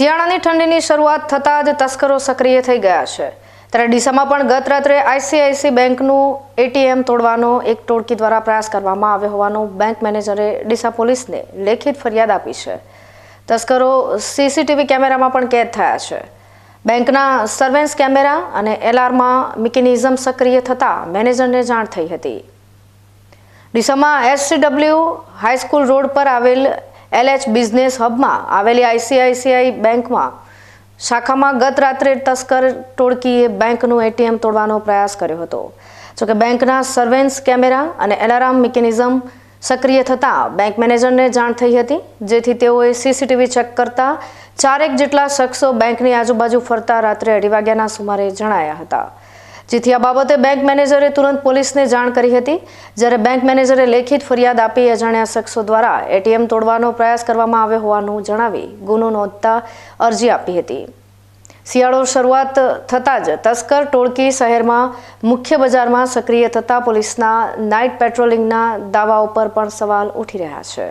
શિયાળાની ઠંડીની શરૂઆત થતાં જ તસ્કરો સક્રિય થઈ ગયા છે. ત્યારે ડીસામાં પણ ગત રાત્રે આઈસીઆઈસી બેંકનું એટીએમ તોડવાનો એક ટોળકી દ્વારા પ્રયાસ કરવામાં આવ્યો હોવાનું બેંક મેનેજરે ડીસા પોલીસને લેખિત ફરિયાદ આપી છે. તસ્કરો સીસીટીવી કેમેરામાં પણ કેદ થયા છે. બેંકના સર્વેન્સ કેમેરા અને એલાર્મમાં મિકેનિઝમ સક્રિય થતાં મેનેજરને જાણ થઈ હતી. ડીસામાં એસસીડબલ્યુ હાઈસ્કૂલ રોડ પર આવેલ એલએચ બિઝનેસ હબમાં આવેલી આઈસીઆઈસીઆઈ બેંકમાં શાખામાં ગત રાત્રે તસ્કર ટોળકીએ બેંકનું એટીએમ તોડવાનો પ્રયાસ કર્યો હતો. જોકે બેંકના સર્વેન્સ કેમેરા અને એલાર્મ મિકેનિઝમ સક્રિય થતાં બેંક મેનેજરને જાણ થઈ હતી, જેથી તેઓએ સીસીટીવી ચેક કરતા ચારેક જેટલા શખ્સો બેંકની આજુબાજુ ફરતા રાત્રે અઢી વાગ્યાના સુમારે જણાયા હતા. જેથી આ બાબતે બેંક મેનેજરે તુરંત પોલીસને જાણ કરી હતી. જ્યારે બેંક મેનેજરે લેખિત ફરિયાદ આપી, અજાણ્યા શખ્સો દ્વારા એટીએમ તોડવાનો પ્રયાસ કરવામાં આવ્યો હોવાનું જણાવી ગુનો નોંધતા અરજી આપી હતી. શિયાળો શરૂઆત થતાં જ તસ્કર ટોળકી શહેરમાં, મુખ્ય બજારમાં સક્રિય થતાં પોલીસના નાઇટ પેટ્રોલિંગના દાવા ઉપર પણ સવાલ ઉઠી રહ્યા છે.